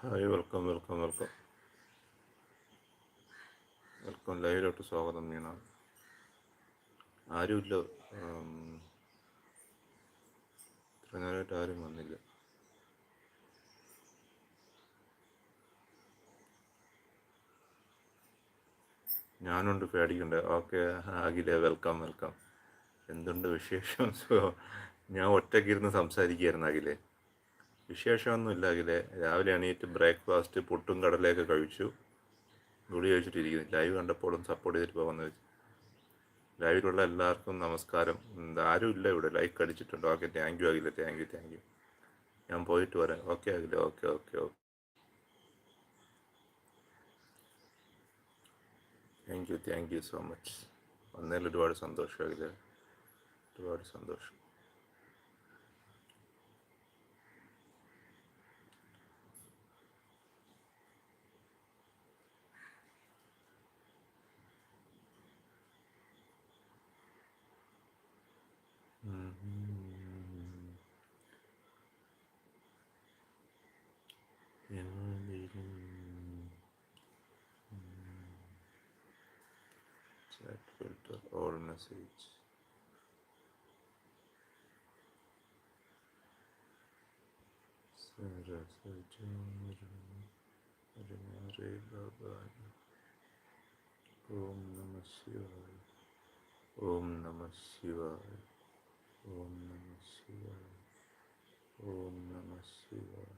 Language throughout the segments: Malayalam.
Hi welcome welcome welcome. Welcome. ലൈവിലോട്ട് സ്വാഗതം മീണ. ആരുമില്ല. ഇത്ര നേരമായിട്ട് ആരും വന്നില്ല. ഞാനുണ്ട് പേടിക്കണ്ട. ഓക്കെ ആകില്ല വെൽക്കം വെൽക്കം. എന്തുണ്ട് വിശേഷം? സോ ഞാൻ ഒറ്റയ്ക്കിരുന്ന് സംസാരിക്കുകയായിരുന്നു അഖിലെ വിശേഷമൊന്നുമില്ല അഖിലെ രാവിലെ എണീറ്റ് ബ്രേക്ക്ഫാസ്റ്റ് പുട്ടും കടലയൊക്കെ കഴിച്ചു. ഗുളി കഴിച്ചിട്ടിരിക്കുന്നു. ലൈവ് കണ്ടപ്പോഴും സപ്പോർട്ട് ചെയ്തിട്ട് പോകുന്നത് ലൈവിലുള്ള എല്ലാവർക്കും നമസ്കാരം. ആരും ഇല്ല ഇവിടെ. ലൈക്ക് അടിച്ചിട്ടുണ്ട്. ഓക്കെ താങ്ക് യു അഖിലെ താങ്ക് യു താങ്ക് യു ഞാൻ പോയിട്ട് വരാം. Okay അഖിലെ okay okay okay. Thank you thank you so much വന്നതിൽ ഒരുപാട് സന്തോഷം ഒരുപാട് സന്തോഷം. Chat filter all message. Hare Baba. Om Namah Shivaya. Om Namah Shivaya. Om Namah Shivaya. Om Namah Shivaya.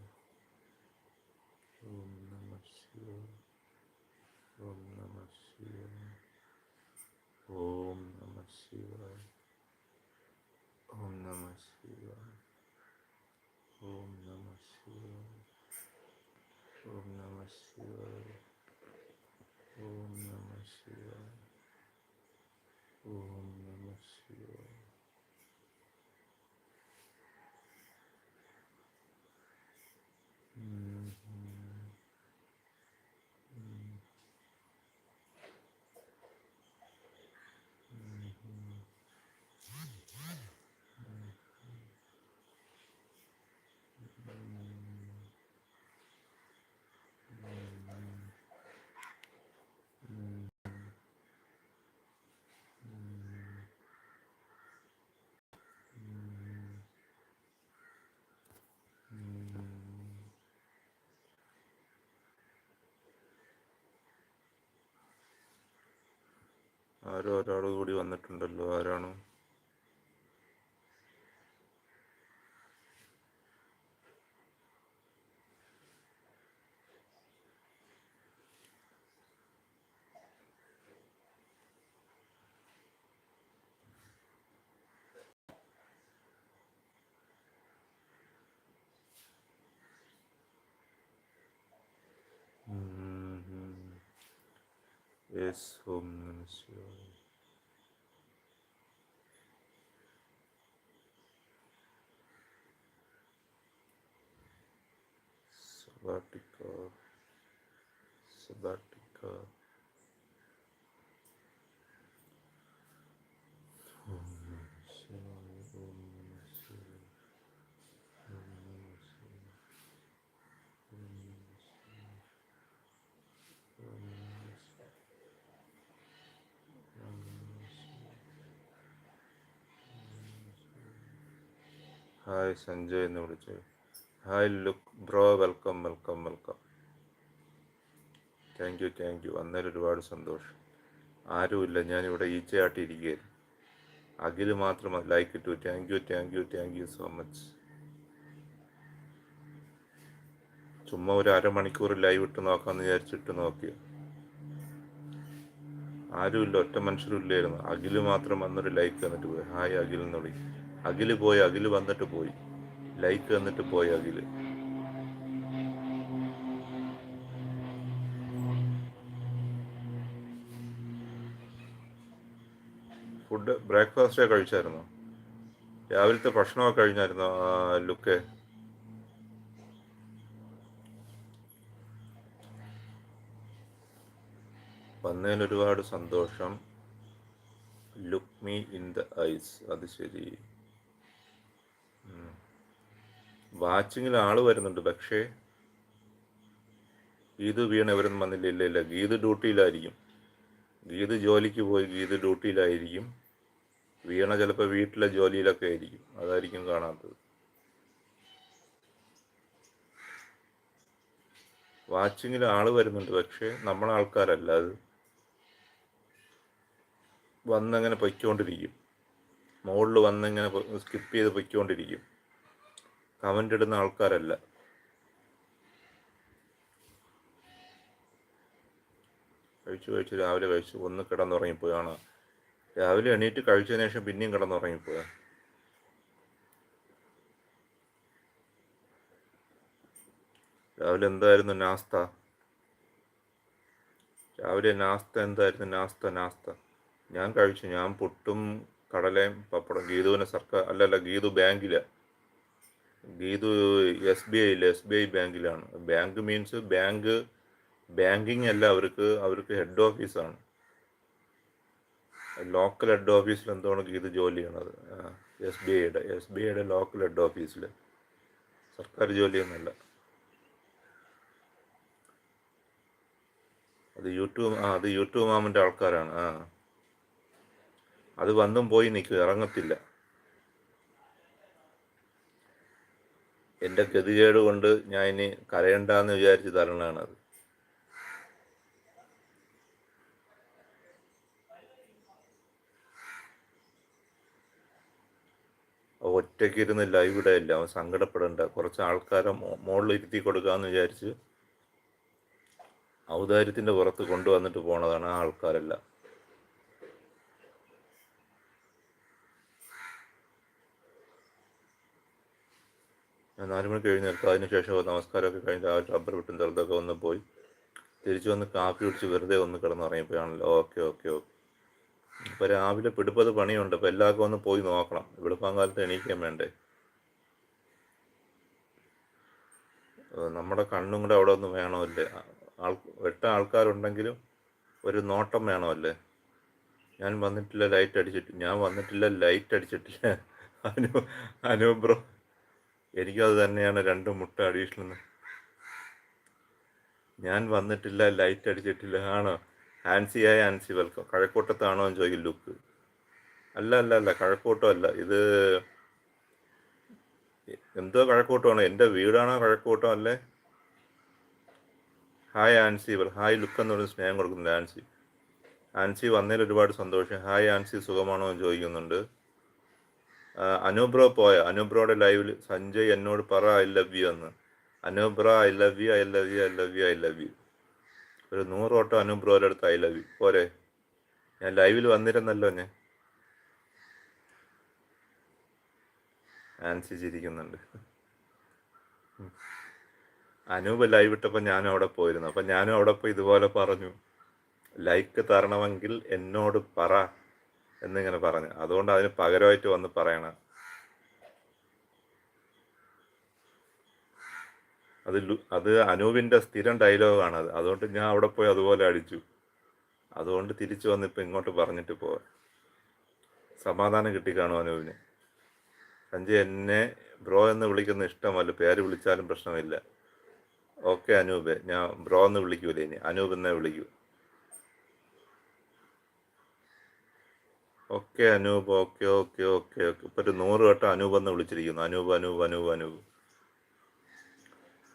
ആരോ ഒരാൾ കൂടി വന്നിട്ടുണ്ടല്ലോ. ആരാണ്? Yes comes slowly. Sabatica, sabatica. Hi Sanjay എന്ന് വിളിച്ചു. Hi look bro welcome welcome welcome. Thank you thank you അന്നേരം ഒരുപാട് സന്തോഷം. ആരുമില്ല ഞാനിവിടെ ഈച്ചയാട്ടിയിരിക്കുകയായിരുന്നു അഖിൽ മാത്രം ലൈക്ക് ഇട്ടു. Thank you thank you thank you so much ചുമ്മാ ഒരു അരമണിക്കൂർ ലൈവ് ഇട്ട് നോക്കാമെന്ന് വിചാരിച്ചിട്ട് നോക്കിയോ. ആരുമില്ല ഒറ്റ മനുഷ്യരും ഇല്ലായിരുന്നു. അഖിൽ മാത്രം വന്നൊരു ലൈക്ക് തന്നിട്ട് പോയി. ഹായ് അഖിൽ എന്ന് വിളി അഖിൽ പോയി അഖിൽ വന്നിട്ട് പോയി. ലൈക്ക് വന്നിട്ട് പോയി അഖിൽ. ഫുഡ് ബ്രേക്ക്ഫാസ്റ്റ് കഴിച്ചായിരുന്നോ? രാവിലത്തെ ഭക്ഷണമൊക്കെ കഴിഞ്ഞായിരുന്നോ ലുക്ക്? വന്നതിൽ ഒരുപാട് സന്തോഷം. Look me in the eyes. അത് ശരി. വാച്ചിങ്ങിൽ ആൾ വരുന്നുണ്ട് പക്ഷേ ഗീത് വീണ എവരൊന്നും വന്നില്ല. ഇല്ല ഇല്ല ഗീത് ഡ്യൂട്ടിയിലായിരിക്കും. ഗീത് ജോലിക്ക് പോയി ഗീത് ഡ്യൂട്ടിയിലായിരിക്കും. വീണ ചിലപ്പോൾ വീട്ടിലെ ജോലിയിലൊക്കെ ആയിരിക്കും. അതായിരിക്കും കാണാത്തത്. വാച്ചിങ്ങിൽ ആൾ വരുന്നുണ്ട് പക്ഷേ നമ്മളെ ആൾക്കാരല്ല. അത് വന്നങ്ങനെ പൊയ്ക്കൊണ്ടിരിക്കും. മുകളിൽ വന്നിങ്ങനെ സ്കിപ്പ് ചെയ്ത് പൊയ്ക്കൊണ്ടിരിക്കും. കമന്റ് ഇടുന്ന ആൾക്കാരല്ല. കഴിച്ചു കഴിച്ചു രാവിലെ കഴിച്ചു. ഒന്ന് കിടന്നുറങ്ങിപ്പോയാണ്. രാവിലെ എണീറ്റ് കഴിച്ചതിന് ശേഷം പിന്നെയും കിടന്നുറങ്ങിപ്പോയാ രാവിലെ എന്തായിരുന്നു നാസ്ത? രാവിലെ നാസ്ത എന്തായിരുന്നു? നാസ്ത നാസ്ത. ഞാൻ കഴിച്ചു. ഞാൻ പുട്ടും കടലയും പപ്പടം ഗീതുവിനെ സർക്കാർ അല്ലല്ല ഗീതു ബാങ്കിലാണ് ഗീതു എസ് ബി ഐയിൽ എസ് ബി ഐ ബാങ്കിലാണ്. ബാങ്ക് മീൻസ് ബാങ്ക് ബാങ്കിങ് അല്ല അവർക്ക് അവർക്ക് ഹെഡ് ഓഫീസാണ്. ലോക്കൽ ഹെഡ് ഓഫീസിൽ എന്താണ് ഗീത് ജോലി ചെയ്യണത്? എസ് ബി ഐയുടെ എസ് ബി ഐയുടെ ലോക്കൽ ഹെഡ് ഓഫീസിൽ സർക്കാർ ജോലിയൊന്നുമല്ല. അത് യൂട്യൂബ് ആ അത് യൂട്യൂബ് മാമിന്റെ ആൾക്കാരാണ് ആ. അത് വന്നും പോയി നിൽക്കും ഇറങ്ങത്തില്ല. എന്റെ ഗതികേട് കൊണ്ട് ഞാൻ ഇനി കരയണ്ടെന്ന് വിചാരിച്ച് തരണതാണത് ഒറ്റയ്ക്ക് ഇരുന്ന് ലൈവ് ഇടയില്ല. അവൻ സങ്കടപ്പെടേണ്ട. കുറച്ച് ആൾക്കാരെ മുകളിൽ ഇരുത്തി കൊടുക്കാന്ന് വിചാരിച്ച് ഔദാര്യത്തിന്റെ പുറത്ത് കൊണ്ടുവന്നിട്ട് പോണതാണ് ആ ആൾക്കാരെല്ലാം. ഞാൻ നാല് മണിക്ക് എഴുന്നേൽക്കുക. അതിനുശേഷം നമസ്കാരമൊക്കെ കഴിഞ്ഞ് ആ റബ്ബർ വിട്ടും ചെറുതൊക്കെ ഒന്ന് പോയി തിരിച്ചു വന്ന് കാപ്പി കുടിച്ച് വെറുതെ ഒന്ന് കിടന്നുറങ്ങിപ്പോയാണല്ലോ ഓക്കെ ഓക്കെ ഓക്കെ. ഇപ്പോൾ രാവിലെ പിടിപ്പത് പണിയുണ്ട്. അപ്പോൾ എല്ലാവർക്കും ഒന്ന് പോയി നോക്കണം. വെളുപ്പാൻ കാലത്ത് എണീക്കാൻ വേണ്ടേ? നമ്മുടെ കണ്ണും കൂടെ അവിടെ ഒന്ന് വേണമല്ലേ? ആൾ വെട്ട ആൾക്കാരുണ്ടെങ്കിലും ഒരു നോട്ടം വേണമല്ലേ? ഞാൻ വന്നിട്ടില്ല ലൈറ്റ് അടിച്ചിട്ട്. ഞാൻ വന്നിട്ടില്ല ലൈറ്റ് അടിച്ചിട്ടില്ല. അനു അനു ബ്രോ എനിക്കത് തന്നെയാണ് രണ്ട് മുട്ട അഡീഷണൽ ഞാൻ വന്നിട്ടില്ല ലൈറ്റ് അടിച്ചിട്ടില്ല. ആണോ? ആൻസിയായ ആൻസി വെൽക്കം കഴക്കൂട്ടത്താണോ എന്ന് ചോദിക്കും ലുക്ക് അല്ല അല്ല അല്ല കഴക്കൂട്ടം അല്ല. ഇത് എന്തോ കഴക്കൂട്ടമാണോ. എന്റെ വീടാണോ കഴക്കൂട്ടം അല്ലേ? ഹായ് ആൻസി. ഹായ് ലുക്ക് എന്ന് പറഞ്ഞ് സ്നേഹം കൊടുക്കുന്നുണ്ട് ആൻസി. ആൻസി വന്നതിൽ ഒരുപാട് സന്തോഷം. ഹായ് ആൻസി സുഖമാണോ എന്ന് ചോദിക്കുന്നുണ്ട്. അനൂബ്രോ പോയ? അനുബ്രോയുടെ ലൈവിൽ സഞ്ജയ് എന്നോട് പറ ഐ ലവ് യു എന്ന്. അനുബ്ര I love you I love you I love you I love you. ഒരു നൂറ് വട്ടം അനുബ്രോയുടെ അടുത്ത് ഐ ലവ് യു. പോരെ. ഞാൻ ലൈവിൽ വന്നിരുന്നല്ലോ ഞാൻ. ആൻസി ചിരിക്കുന്നുണ്ട്. അനൂപ് ലൈവ് ഇട്ടപ്പോൾ ഞാനും അവിടെ പോയിരുന്നു. അപ്പം ഞാനും അവിടെ പോയി ഇതുപോലെ പറഞ്ഞു. ലൈക്ക് തരണമെങ്കിൽ എന്നോട് പറ. എന്നിങ്ങനെ പറഞ്ഞു. അതുകൊണ്ട് അതിന് പകരമായിട്ട് വന്ന് പറയണം. അത് അത് അനൂപിന്റെ സ്ഥിരം ഡയലോഗാണ് അത്. അതുകൊണ്ട് ഞാൻ അവിടെ പോയി അതുപോലെ അടിച്ചു. അതുകൊണ്ട് തിരിച്ചു വന്ന് ഇപ്പം ഇങ്ങോട്ട് പറഞ്ഞിട്ട് പോവാൻ സമാധാനം കിട്ടിക്കാണു അനൂപിന്? സഞ്ജയ് എന്നെ ബ്രോ എന്ന് വിളിക്കുന്ന ഇഷ്ടമല്ല. പേര് വിളിച്ചാലും പ്രശ്നമില്ല. ഓക്കെ അനൂപ്. ഞാൻ ബ്രോ എന്ന് വിളിക്കൂലേ ഇനി. അനൂപ് എന്നെ വിളിക്കൂ. Okay Anoop. Okay okay okay okay. ഇപ്പൊ ഒരു നൂറ് വട്ടം അനൂപ് എന്ന് വിളിച്ചിരിക്കുന്നു. അനൂപ് അനൂപ് അനൂപ് അനൂപ്.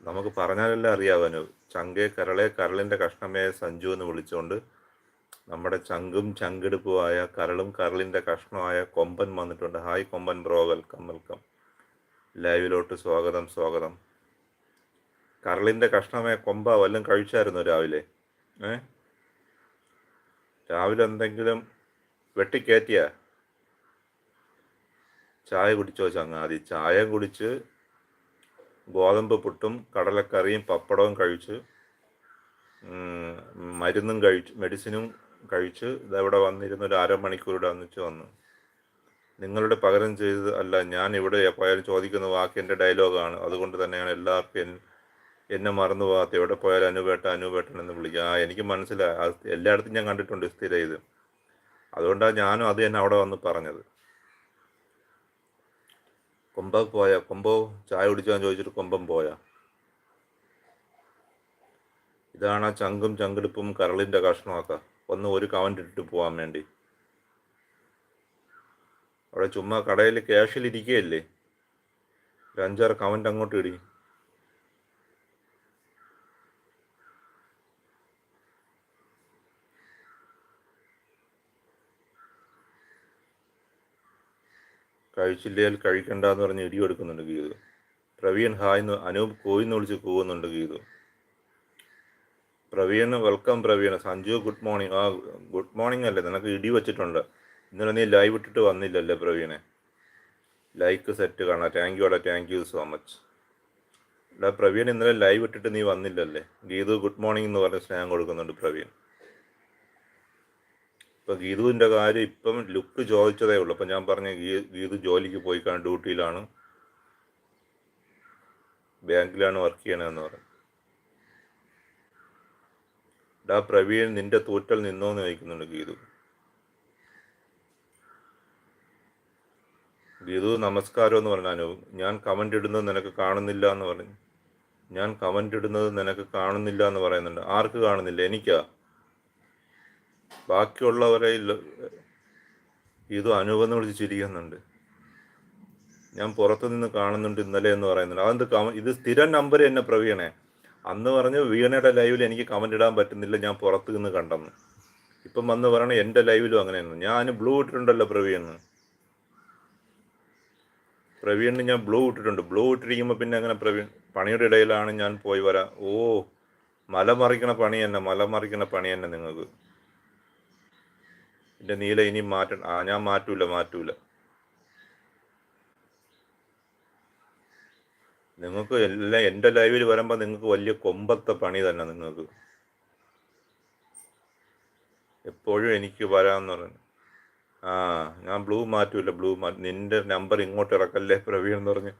നമുക്ക് പറഞ്ഞാലല്ലേ അറിയാം അനൂപ്? ചങ്കെ കരളെ കരളിന്റെ കഷ്ണമേ സഞ്ജു എന്ന് വിളിച്ചുകൊണ്ട് നമ്മുടെ ചങ്കും ചങ്കെടുപ്പുമായ കരളും കരളിന്റെ കഷ്ണമായ കൊമ്പൻ വന്നിട്ടുണ്ട്. ഹായ് കൊമ്പൻ ബ്രോ വെൽക്കം വെൽക്കം. ലൈവിലോട്ട് സ്വാഗതം സ്വാഗതം. കരളിന്റെ കഷ്ണമായ കൊമ്പ വല്ലതും കഴിച്ചായിരുന്നു രാവിലെ? ഏ? രാവിലെ എന്തെങ്കിലും വെട്ടിക്കയറ്റിയ ചായ കുടിച്ചോ ചങ്ങാതി? ചായ കുടിച്ച് ഗോതമ്പ് പുട്ടും കടലക്കറിയും പപ്പടവും കഴിച്ച് മരുന്നും കഴിച്ച് മെഡിസിനും കഴിച്ച് ഇതവിടെ വന്നിരുന്ന ഒരു അരമണിക്കൂർ ഇവിടെ വന്നു. നിങ്ങളുടെ പകരം ചെയ്തത് അല്ല ഞാൻ ഇവിടെ പോയാലും ചോദിക്കുന്ന വാക്ക് എന്റെ ഡയലോഗാണ്. അതുകൊണ്ട് തന്നെയാണ് എല്ലാവർക്കും എന്നെ മറന്നു പോകാത്ത എവിടെ പോയാലും അനുവേട്ട അനുവേട്ടൻ എന്ന് വിളിക്കുക. ആ എനിക്ക് മനസ്സിലായി. എല്ലായിടത്തും ഞാൻ കണ്ടിട്ടുണ്ട് സ്ഥിരം ഇത്. അതുകൊണ്ടാണ് ഞാനും അത് തന്നെ അവിടെ വന്ന് പറഞ്ഞത്. കൊമ്പ പോയ കൊമ്പോ? ചായ കുടിച്ചാന്ന് ചോദിച്ചിട്ട് കൊമ്പം പോയ. ഇതാണ് ആ ചങ്കും ചങ്കെടുപ്പും കരളിന്റെ കഷ്ണമൊക്കെ. ഒന്ന് ഒരു കവന്റെ ഇട്ടിട്ട് പോകാൻ വേണ്ടി. അവിടെ ചുമ്മാ കടയിൽ ക്യാഷിൽ ഇരിക്കുകയല്ലേ ഒരു അഞ്ചാറ് കവന്റെ അങ്ങോട്ട് ഇടി. കഴിച്ചില്ലേൽ കഴിക്കണ്ടെന്ന് പറഞ്ഞ് ഇടി കൊടുക്കുന്നുണ്ട് ഗീതു. പ്രവീൺ ഹായ് എന്ന് അനൂപ് കോയിന്ന് വിളിച്ച് കൂവുന്നുണ്ട് Geethu. Praveen welcome Praveen. Sanju good morning. ആ ഗുഡ് മോർണിംഗ് അല്ലേ? നിനക്ക് ഇടി വെച്ചിട്ടുണ്ട്. ഇന്നലെ നീ ലൈവ് ഇട്ടിട്ട് വന്നില്ലല്ലേ പ്രവീണെ? ലൈക്ക് സെറ്റ് കാണാം. താങ്ക് യു അടാ താങ്ക് യു സോ മച്ച്. എടാ പ്രവീൺ ഇന്നലെ ലൈവ് ഇട്ടിട്ട് നീ വന്നില്ലല്ലേ? ഗീതു ഗുഡ് മോർണിംഗ് എന്ന് പറഞ്ഞ് സ്നേഹം കൊടുക്കുന്നുണ്ട് പ്രവീൺ. ഇപ്പൊ ഗീതുവിന്റെ കാര്യം ഇപ്പം ലുക്ക് ചോദിച്ചതേ ഉള്ളൂ. അപ്പൊ ഞാൻ പറഞ്ഞ ഗീതു ജോലിക്ക് പോയി കാണാൻ ഡ്യൂട്ടിയിലാണ്. ബാങ്കിലാണ് വർക്ക് ചെയ്യണതെന്ന് പറഞ്ഞു. ഡാ പ്രവീൺ നിന്റെ തൂറ്റൽ നിന്നോന്ന് ചോദിക്കുന്നുണ്ട് ഗീതു. ഗീതു നമസ്കാരം എന്ന് പറഞ്ഞു ഞാൻ കമന്റ് ഇടുന്നത് നിനക്ക് കാണുന്നില്ല എന്ന് പറഞ്ഞു. ഞാൻ കമന്റ് ഇടുന്നത് നിനക്ക് കാണുന്നില്ല എന്ന് പറയുന്നുണ്ട്. ആർക്ക് കാണുന്നില്ല? എനിക്കാ? ബാക്കിയുള്ളവരെ ഇത് അനുബന്ധിച്ചിരിക്കുന്നുണ്ട് ഞാൻ പുറത്തു നിന്ന് കാണുന്നുണ്ട് ഇന്നലെ എന്ന് പറയുന്നുണ്ട്. അതെന്ത് കമ ഇത് സ്ഥിരം നമ്പർ എന്നെ പ്രവീണേ. അന്ന് പറഞ്ഞ് വീണയുടെ ലൈവിൽ എനിക്ക് കമന്റ് ഇടാൻ പറ്റുന്നില്ല ഞാൻ പുറത്തു നിന്ന് കണ്ടെന്ന്. ഇപ്പം വന്ന് പറയണ എന്റെ ലൈവിലും അങ്ങനെയാണ് ഞാൻ ബ്ലൂ ഇട്ടിട്ടുണ്ടല്ലോ പ്രവീണ്. പ്രവീണിന് ഞാൻ ബ്ലൂ ഇട്ടിട്ടുണ്ട്. ബ്ലൂ ഇട്ടിരിക്കുമ്പോൾ പിന്നെ അങ്ങനെ പ്രവീൺ പണിയുടെ ഇടയിലാണ് ഞാൻ പോയി വരാം. ഓ മല മറിക്കണ പണി തന്നെ മല മറിക്കണ പണി തന്നെ നിങ്ങൾക്ക്. എന്റെ നീല ഇനി മാറ്റണം. ആ ഞാൻ മാറ്റൂല മാറ്റൂല. നിങ്ങൾക്ക് എല്ലാം എന്റെ ലൈവിൽ വരുമ്പോൾ നിങ്ങൾക്ക് വലിയ കൊമ്പത്തെ പണി തന്നെ നിങ്ങൾക്ക്. എപ്പോഴും എനിക്ക് വരാമെന്ന് പറഞ്ഞു ആ ഞാൻ ബ്ലൂ മാറ്റൂല ബ്ലൂ മാറ്റി നിന്റെ നമ്പർ ഇങ്ങോട്ട് ഇറക്കല്ലേ പ്രവീൺ എന്ന് പറഞ്ഞ്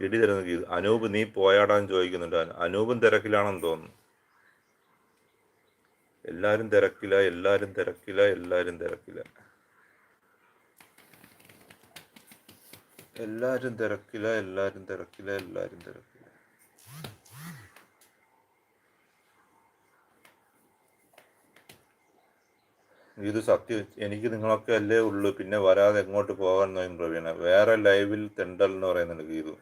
ഇടി തരുന്ന അനൂപ് നീ പോയാടാൻ ചോദിക്കുന്നുണ്ട്. അന- അനൂപും തിരക്കിലാണെന്ന് തോന്നുന്നു. എല്ലാരും തിരക്കില എല്ലാരും തിരക്കില എല്ലാരും തിരക്കില. എല്ലാരും തിരക്കില എല്ലാരും തിരക്കില എല്ലാരും തിരക്കില. ഇത് സത്യം എനിക്ക് നിങ്ങളൊക്കെ അല്ലേ ഉള്ളൂ പിന്നെ വരാതെ എങ്ങോട്ട് പോകാൻ നോയും പ്രവീണ. വേറെ ലൈവിൽ തെണ്ടൽ എന്ന് പറയുന്നുണ്ട് ഗീതു.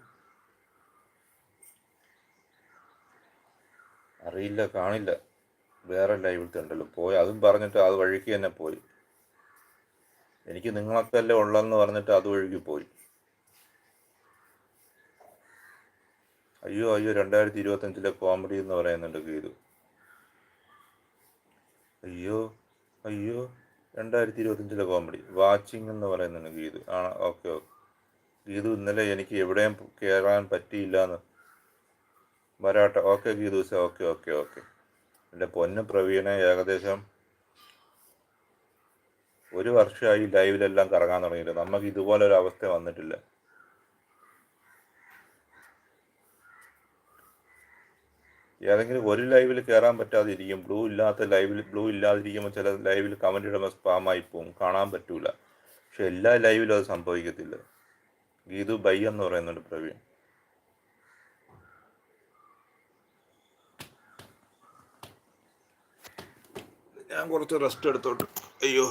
അറിയില്ല കാണില്ല. വേറെ ലൈവിലത്തെ ഉണ്ടല്ലോ. പോയി അതും പറഞ്ഞിട്ട് അത് വഴിക്ക് തന്നെ പോയി. എനിക്ക് നിങ്ങളൊക്കെ അല്ലേ ഉള്ളതെന്ന് പറഞ്ഞിട്ട് അത് വഴിക്ക് പോയി. അയ്യോ അയ്യോ രണ്ടായിരത്തി ഇരുപത്തഞ്ചിലെ കോമഡി എന്ന് പറയുന്നുണ്ട് ഗീതു. അയ്യോ അയ്യോ രണ്ടായിരത്തി ഇരുപത്തഞ്ചിലെ കോമഡി വാച്ചിങ് എന്ന് പറയുന്നുണ്ട് ഗീതു. ആണ് ഓക്കെ ഓക്കെ. ഗീതു ഇന്നലെ എനിക്ക് എവിടെയും കയറാൻ പറ്റിയില്ല എന്ന് വരാട്ടെ. Okay Geethu sir. Okay okay okay. എന്റെ പൊന്ന് പ്രവീണെ ഏകദേശം ഒരു വർഷമായി ലൈവിലെല്ലാം കറങ്ങാൻ തുടങ്ങിയിട്ട് നമുക്ക് ഇതുപോലെ ഒരു അവസ്ഥ വന്നിട്ടില്ല. ഏതെങ്കിലും ഒരു ലൈവിൽ കയറാൻ പറ്റാതിരിക്കും. ബ്ലൂ ഇല്ലാത്ത ലൈവിൽ ബ്ലൂ ഇല്ലാതിരിക്കുമ്പോൾ ചില ലൈവിൽ കമന്റ് ഇടുമ്പോൾ സ്പാമായി പോവും. കാണാൻ പറ്റൂല. പക്ഷെ എല്ലാ ലൈവിലും അത് സംഭവിക്കത്തില്ല. ഗീതു ബൈ എന്ന് പറയുന്നുണ്ട് പ്രവീൺ. ഞാൻ കുറച്ച് റെസ്റ്റ് എടുത്തോട്ട്. അയ്യോ.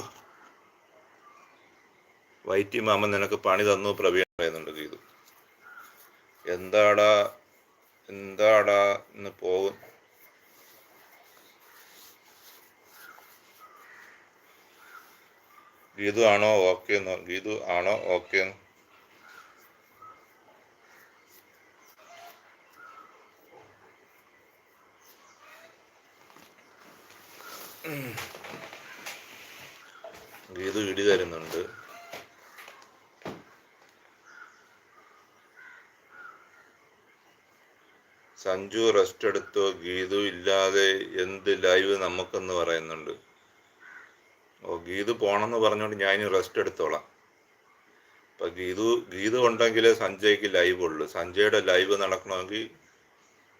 വൈറ്റി മാമൻ നിനക്ക് പണി തന്നു പ്രവീൺ പറയുന്നുണ്ട് ഗീതു എന്താടാ? എന്താടാ? എന്ന് പോകും ഗീതു ആണോ ഓക്കെ എന്ന് ഗീതു ആണോ ഓക്കെ എന്ന് ഗീതു ഇടി തരുന്നുണ്ട്. സഞ്ജു റെസ്റ്റ് എടുത്തോ? ഗീതു ഇല്ലാതെ എന്ത് ലൈവ് നമുക്കെന്ന് പറയുന്നുണ്ട്. ഓ ഗീതു പോണെന്ന് പറഞ്ഞുകൊണ്ട് ഞാൻ റെസ്റ്റ് എടുത്തോളാം. അപ്പൊ ഗീതു ഗീതു ഉണ്ടെങ്കിലേ സഞ്ജയ്ക്ക് ലൈവ് ഉള്ളൂ. സഞ്ജയുടെ ലൈവ് നടക്കണമെങ്കിൽ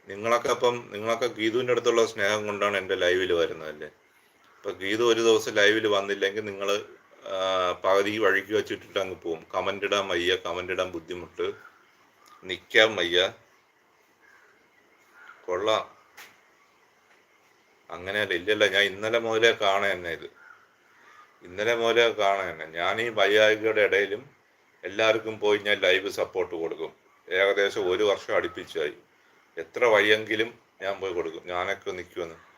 നിങ്ങളൊക്കെ അപ്പം നിങ്ങളൊക്കെ ഗീതുവിന്റെ അടുത്തുള്ള സ്നേഹം കൊണ്ടാണ് എന്റെ ലൈവിൽ വരുന്നതല്ലേ അപ്പൊ ഗീത ഒരു ദിവസം ലൈവിൽ വന്നില്ലെങ്കിൽ നിങ്ങൾ പകുതി വഴിക്ക് വെച്ചിട്ടിട്ട് അങ്ങ് പോവും. കമന്റ് ഇടാൻ വയ്യ കമന്റ് ഇടാൻ ബുദ്ധിമുട്ട്. നിൽക്കാൻ വയ്യ. കൊള്ളാം. അങ്ങനെയല്ല ഇല്ലല്ല ഞാൻ ഇന്നലെ മുതലേ കാണാൻ തന്നെ ഇത്. ഇന്നലെ മുതലേ കാണാൻ തന്നെ. ഞാൻ ഈ വയ്യായികയുടെ ഇടയിലും എല്ലാവർക്കും പോയി ഞാൻ ലൈവ് സപ്പോർട്ട് കൊടുക്കും. ഏകദേശം ഒരു വർഷം അടുപ്പിച്ചായി. എത്ര വയ്യെങ്കിലും ഞാൻ പോയി കൊടുക്കും. ഞാനൊക്കെ നിൽക്കുമെന്ന്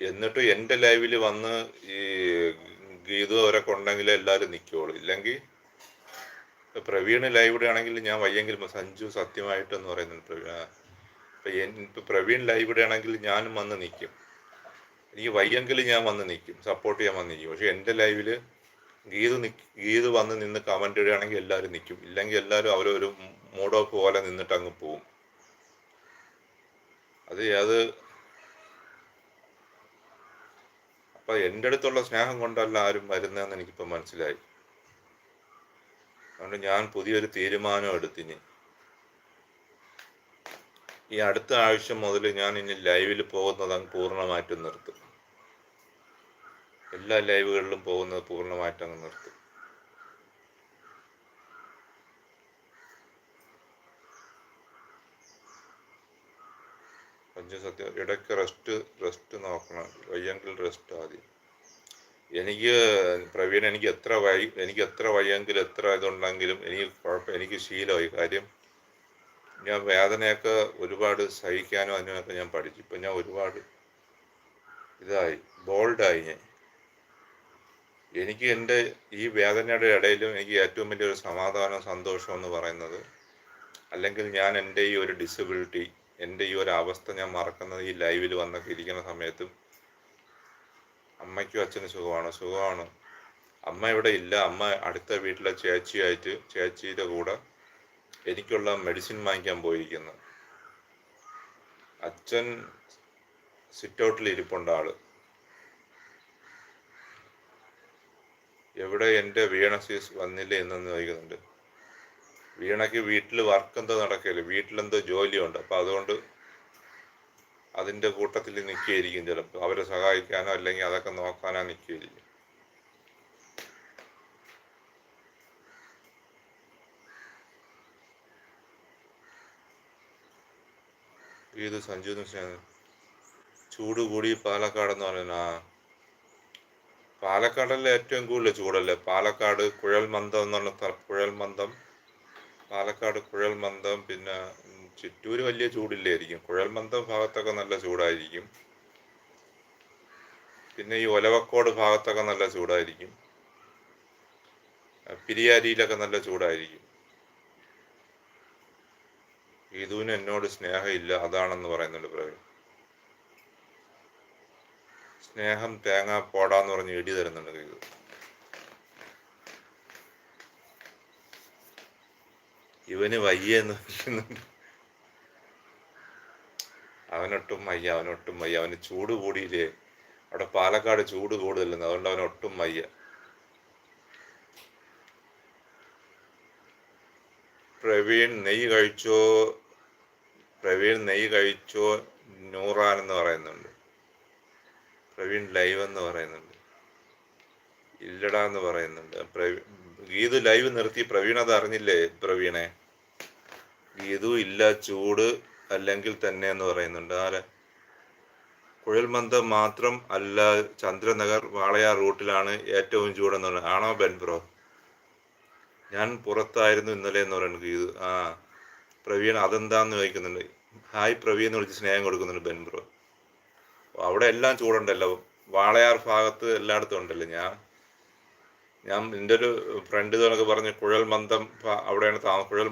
എന്നിട്ട് എന്റെ ലൈവിൽ വന്ന് ഈ ഗീതു അവരൊക്കെ ഉണ്ടെങ്കിൽ എല്ലാവരും നിൽക്കുള്ളൂ ഇല്ലെങ്കിൽ പ്രവീണ് ലൈവിടെ ആണെങ്കിൽ ഞാൻ വയ്യെങ്കിൽ സഞ്ജു സത്യമായിട്ടെന്ന് പറയുന്നുണ്ട് പ്രവീൺ പ്രവീൺ ലൈവിടെ ആണെങ്കിൽ ഞാനും വന്ന് നിൽക്കും. എനിക്ക് വയ്യെങ്കിൽ ഞാൻ വന്ന് നിൽക്കും. സപ്പോർട്ട് ചെയ്യാൻ വന്ന് നിൽക്കും. പക്ഷെ എന്റെ ലൈവിൽ ഗീതു ഗീതു വന്ന് നിന്ന് കമന്റ് ഇടുകയാണെങ്കിൽ എല്ലാവരും നിൽക്കും. ഇല്ലെങ്കിൽ എല്ലാവരും അവരൊരു മൂഡ് ഓഫ് പോലെ നിന്നിട്ട് അങ്ങ് പോവും. അത് അത് അപ്പൊ എന്റെ അടുത്തുള്ള സ്നേഹം കൊണ്ടല്ല ആരും വരുന്നതെന്ന് എനിക്കിപ്പോൾ മനസ്സിലായി. അതുകൊണ്ട് ഞാൻ പുതിയൊരു തീരുമാനം എടുത്തിനി. ഈ അടുത്ത ആഴ്ച മുതൽ ഞാൻ ഇനി ലൈവിൽ പോകുന്നത് അങ്ങ് പൂർണമായിട്ടും നിർത്തും. എല്ലാ ലൈവുകളിലും പോകുന്നത് പൂർണമായിട്ട് അങ്ങ് നിർത്തും. പഞ്ചസത്യം ഇടയ്ക്ക് റെസ്റ്റ് റെസ്റ്റ് നോക്കണം. വയ്യെങ്കിൽ റെസ്റ്റ് ആദ്യം എനിക്ക് പ്രവീൺ എനിക്ക് എത്ര വൈ എനിക്ക് എത്ര വയ്യെങ്കിൽ എത്ര ഇതുണ്ടെങ്കിലും എനിക്ക് കുഴപ്പം എനിക്ക് ശീലമായി. കാര്യം ഞാൻ വേദനയൊക്കെ ഒരുപാട് സഹിക്കാനും അതിനൊക്കെ ഞാൻ പഠിച്ചു. ഇപ്പം ഞാൻ ഒരുപാട് ഇതായി. ബോൾഡായി ഞാൻ. എനിക്ക് എന്റെ ഈ വേദനയുടെ ഇടയിലും എനിക്ക് ഏറ്റവും വലിയൊരു സമാധാനം സന്തോഷം എന്ന് പറയുന്നത് അല്ലെങ്കിൽ ഞാൻ എന്റെ ഈ ഒരു ഡിസബിലിറ്റി എന്റെ ഈ ഒരു അവസ്ഥ ഞാൻ മറക്കുന്നത് ഈ ലൈവിൽ വന്നൊക്കെ ഇരിക്കുന്ന സമയത്തും അമ്മയ്ക്കും അച്ഛനും സുഖമാണ്. സുഖമാണ്. അമ്മ ഇവിടെ ഇല്ല. അമ്മ അടുത്ത വീട്ടിലെ ചേച്ചിയായിട്ട് ചേച്ചിയുടെ കൂടെ എനിക്കുള്ള മെഡിസിൻ വാങ്ങിക്കാൻ പോയിരിക്കുന്നു. അച്ഛൻ സിറ്റൗട്ടിൽ ഇരിപ്പുണ്ട് ആൾ. എവിടെ എന്റെ വീണ സീസ് വന്നില്ല എന്നു ചോദിക്കുന്നുണ്ട്. വീണയ്ക്ക് വീട്ടിൽ വർക്ക് എന്തോ നടക്കില്ല വീട്ടിലെന്തോ ജോലിയുണ്ട്? അപ്പം അതുകൊണ്ട് അതിന്റെ കൂട്ടത്തിൽ നിൽക്കുകയായിരിക്കും ചിലപ്പോൾ അവരെ സഹായിക്കാനോ അല്ലെങ്കിൽ അതൊക്കെ നോക്കാനോ നിൽക്കുകയായിരിക്കും ഇത് സഞ്ജു എന്ന് ചൂട് കൂടി പാലക്കാടെന്ന് പറയുന്ന ആ പാലക്കാടല്ലേ ഏറ്റവും കൂടുതൽ ചൂടല്ലേ? പാലക്കാട് കുഴൽമന്ദം എന്ന് പറഞ്ഞ കുഴൽ കുഴൽമന്ദം. പാലക്കാട് കുഴൽമന്ദം പിന്നെ ചിറ്റൂർ വലിയ ചൂടില്ലായിരിക്കും. കുഴൽമന്ദം ഭാഗത്തൊക്കെ നല്ല ചൂടായിരിക്കും. പിന്നെ ഈ ഒലവക്കോട് ഭാഗത്തൊക്കെ നല്ല ചൂടായിരിക്കും. പിരിയാരിയിലൊക്കെ നല്ല ചൂടായിരിക്കും. ഇതുവിന് എന്നോട് സ്നേഹമില്ല അതാണെന്ന് പറയുന്നുണ്ട് പ്രവീൺ. സ്നേഹം തേങ്ങ പോടാന്ന് പറഞ്ഞ് ഇടി തരുന്നുണ്ട് ഇത്. ഇവന് വയ്യെന്ന് പറയുന്നുണ്ട്. അവനൊട്ടും വയ്യ അവനൊട്ടും വയ്യ. അവന് ചൂട് കൂടിയില്ലേ? അവിടെ പാലക്കാട് ചൂട് കൂടുതലെന്ന് അതുകൊണ്ട് അവനൊട്ടും വയ്യ. പ്രവീൺ നെയ്യ് കഴിച്ചോ? പ്രവീൺ നെയ്യ് കഴിച്ചോ? നൂറാൻ എന്ന് പറയുന്നുണ്ട്. പ്രവീൺ ലൈവ് എന്ന് പറയുന്നുണ്ട്. ഇല്ലടാ എന്ന് പറയുന്നുണ്ട്. പ്രവീ- ഗീതു ലൈവ് നിർത്തി. പ്രവീണ അത് അറിഞ്ഞില്ലേ? പ്രവീണെ. ഗീതു ഇല്ല ചൂട് അല്ലെങ്കിൽ തന്നെ എന്ന് പറയുന്നുണ്ട്. ആരെ? കുഴൽമന്ദം മാത്രം അല്ല ചന്ദ്രനഗർ വാളയാർ റൂട്ടിലാണ് ഏറ്റവും ചൂടെന്ന് പറയുന്നത്. ആണോ ബെൻ ബ്രോ? ഞാൻ പുറത്തായിരുന്നു ഇന്നലെ എന്ന് പറയുന്നത് ഗീതു. ആ. പ്രവീൺ അതെന്താന്ന് ചോദിക്കുന്നുണ്ട്. ഹായ് പ്രവീൺ എന്ന് വിളിച്ച് സ്നേഹം കൊടുക്കുന്നുണ്ട് ബെൻ ബ്രോ. അവിടെ എല്ലാം ചൂടുണ്ടല്ലോ. വാളയാർ ഭാഗത്ത് എല്ലായിടത്തും ഉണ്ടല്ലോ ഞാൻ. ഞാൻ എന്റെ ഒരു ഫ്രണ്ട് എന്നൊക്കെ പറഞ്ഞ് കുഴൽമന്ദം അവിടെയാണ് താമസം കുഴൽ